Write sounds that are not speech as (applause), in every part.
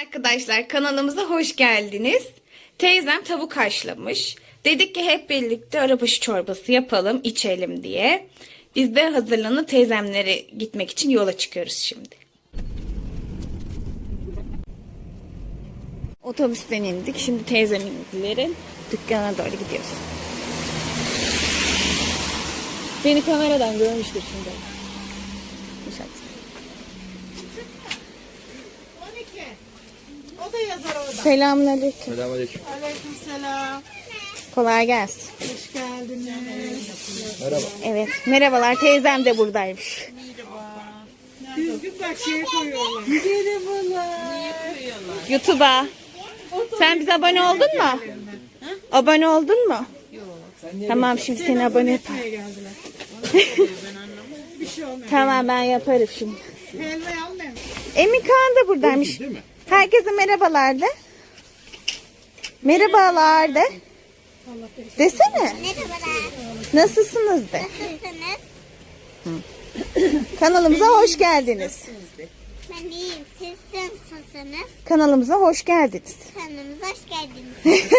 Arkadaşlar kanalımıza hoş geldiniz. Teyzem tavuk haşlamış. Dedik ki hep birlikte arabaşı çorbası yapalım, içelim diye. Biz de hazırlanıp teyzemlere gitmek için yola çıkıyoruz şimdi. Otobüsten indik. Şimdi teyzeminlerin dükkana doğru gidiyoruz. Beni kameradan görmüştür şimdi. Da yazar orada. Selamünaleyküm. Selamünaleyküm. Aleyküm selam. Kolay gelsin. Hoş geldiniz. Merhaba. Evet. Merhabalar. Teyzem de buradaymış. Düzgün bak şeye koyuyorlar. Merhabalar. Niye koyuyorlar? YouTube'a. Sen bize abone oldun mu? Abone oldun mu? Tamam şimdi seni abone yapar. Nereye geldiler? Bir şey olmuyor. Tamam ben yaparım şimdi. Helva almayayım. Emin Kaan da buradaymış. Herkese merhabalar de. Merhabalar de. Desene. Merhabalar. Nasılsınız de. Nasılsınız? Kanalımıza hoş geldiniz. Ben iyiyim. Siz nasılsınız? Kanalımıza hoş geldiniz. Kanalımıza hoş geldiniz.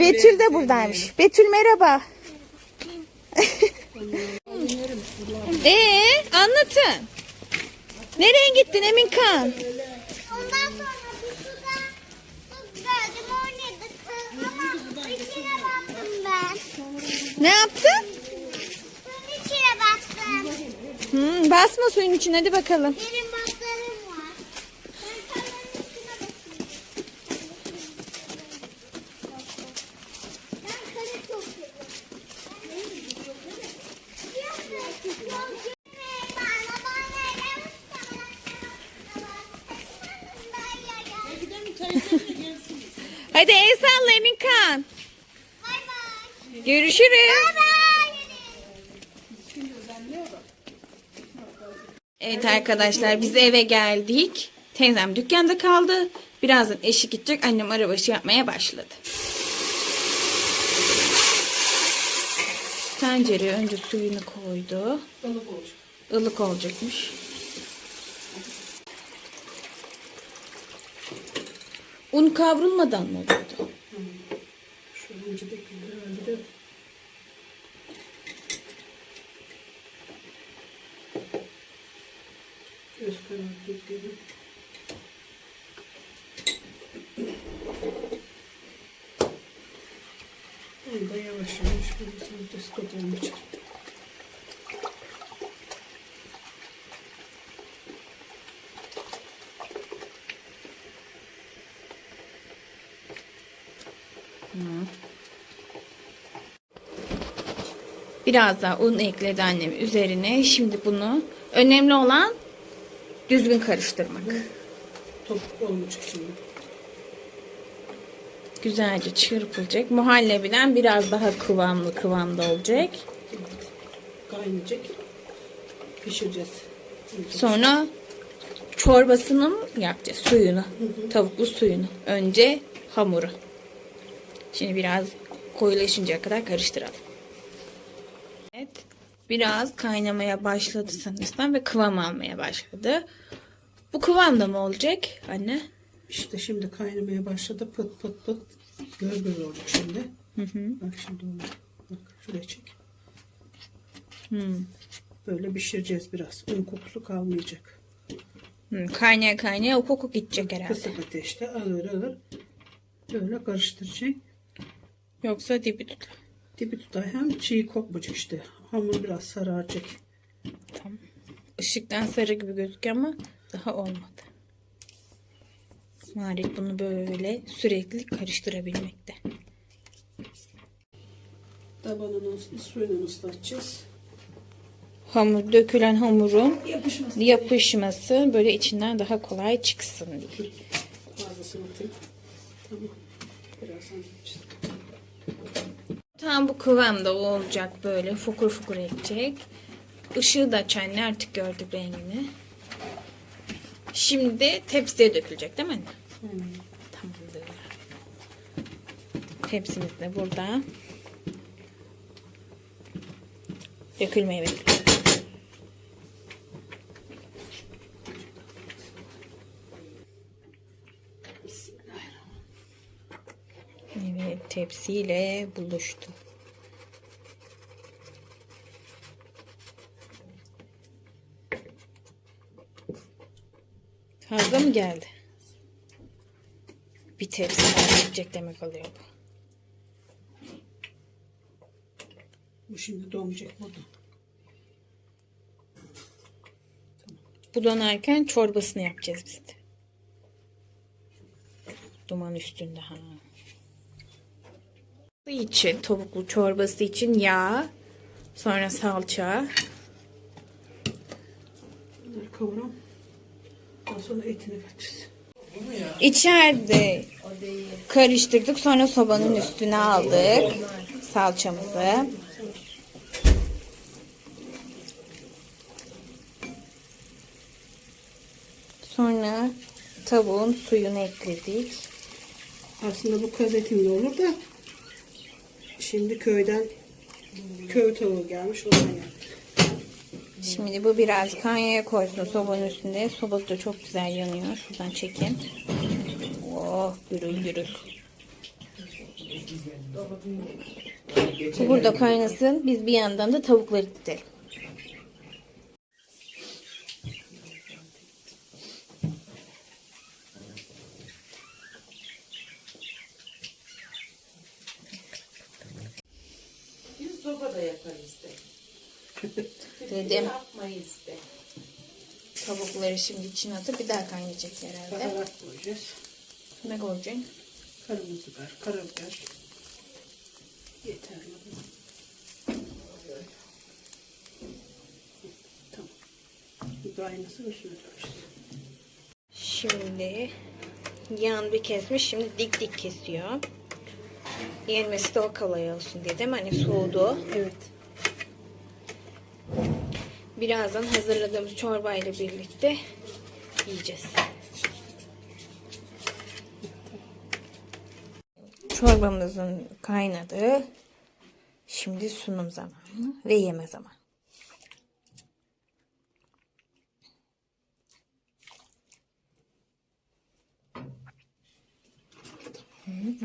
Betül de buradaymış. Betül merhaba. (laughs) Ee, anlatın. Nereye gittin Emin Kan? Ondan sonra bir suda su gördüm oynadık. Ama içine baktım ben. Ne yaptın? Suyun içine baktım. Hmm, basma suyun içine hadi bakalım. Benim baktlarım var. Ben kanalın içine bakayım. Ben kare çok seviyorum. Hadi el salla Emin Kan. Bay bay. Görüşürüz. Bay. Evet arkadaşlar biz eve geldik. Teyzem dükkanda kaldı. Birazdan eşi gidecek. Annem arabaşı yapmaya başladı. Tencereye önce suyunu koydu. Ilık olacakmış. Un kavrulmadan mı oluyordu? Onu da yavaş yavaş böyle salçası kadarını çıktı. Biraz daha un ekledi annem üzerine. Şimdi bunu önemli olan düzgün karıştırmak. Topuk olmayacak şimdi. Güzelce çırpılacak. Muhallebiden biraz daha kıvamlı kıvamda olacak. Kaynayacak. Pişireceğiz. Sonra çorbasını mı yapacağız? Suyunu. Tavuklu suyunu. Önce hamuru. Şimdi biraz koyulaşıncaya kadar karıştıralım. Evet. Biraz kaynamaya başladı sanırsam ve kıvam almaya başladı. Bu kıvamda mı olacak anne? İşte şimdi kaynamaya başladı. Pıt pıt pıt. Göz göz olacak şimdi. Bak şimdi onu. Bak şuraya çek. Böyle pişireceğiz biraz. Un kokusu kalmayacak. Hı, kaynaya kaynaya o koku gidecek herhalde. Kısık ateşte ağır ağır böyle karıştıracak. Yoksa dibi tutar. Dibi tutar. Hem çiğ kokmayacak işte. Hamur biraz sararacak. Tamam. Işıktan sarı gibi gözüküyor ama daha olmadı. Marit bunu böyle sürekli karıştırabilmekte. Tabanını suyunu ıslatacağız. Hamur dökülen hamurun Yapışmasın. yapışması böyle içinden daha kolay çıksın diye. Fazlasını atayım. Tamam. Birazdan yapacağız. Tam bu kıvamda olacak böyle fokur fokur edecek. Işığı da anne artık gördük rengini. Şimdi de tepsiye dökülecek değil mi anne? Tamamdır. Tepsimiz de burada. Dökülmeye bekliyor. Tepsiyle buluştu. Fazla mı geldi? Bir tepsi daha demek oluyor bu. Bu şimdi donacak burada. Bu donarken çorbasını yapacağız biz de. Duman üstünde ha. İçin tavuklu çorbası için yağ, sonra salça, Bunları kavuram. Daha sonra etini katacağız. İçeride karıştırdık. Sonra sobanın üstüne aldık salçamızı. Sonra tavuğun suyunu ekledik. Aslında bu kaz etinde olur da şimdi köyden köy tavuğu gelmiş ondan yaptık. Şimdi bu biraz kanyaya koysun sobanın üstünde. Sobası da çok güzel yanıyor. Şuradan çekin. Oh gürül gürül. Bu burada kaynasın. Biz bir yandan da tavukları dizelim. Sobada yaparız de. (laughs) Dedim. Yapmayız de. Tavukları şimdi içine atıp bir daha kaynayacak herhalde. Baharat koyacağız. Ne koyacaksın? Kırmızı biber, karabiber. Yeterli. Tamam. Bu kaynasın üstüne dökeceğiz. Şimdi yan bir kesmiş. Şimdi dik dik kesiyor. Yenmesi o kolay olsun diye değil mi? Hani soğudu. Evet. Birazdan hazırladığımız çorbayla birlikte yiyeceğiz. Çorbamızın kaynadı. Şimdi sunum zamanı ve yeme zamanı.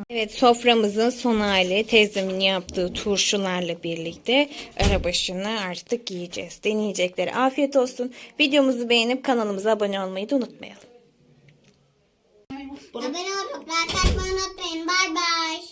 Evet soframızın son hali teyzemin yaptığı turşularla birlikte arabaşını artık yiyeceğiz. Deneyecekleri afiyet olsun. Videomuzu beğenip kanalımıza abone olmayı da unutmayalım. Abone olup like unutmayın. Bay bay.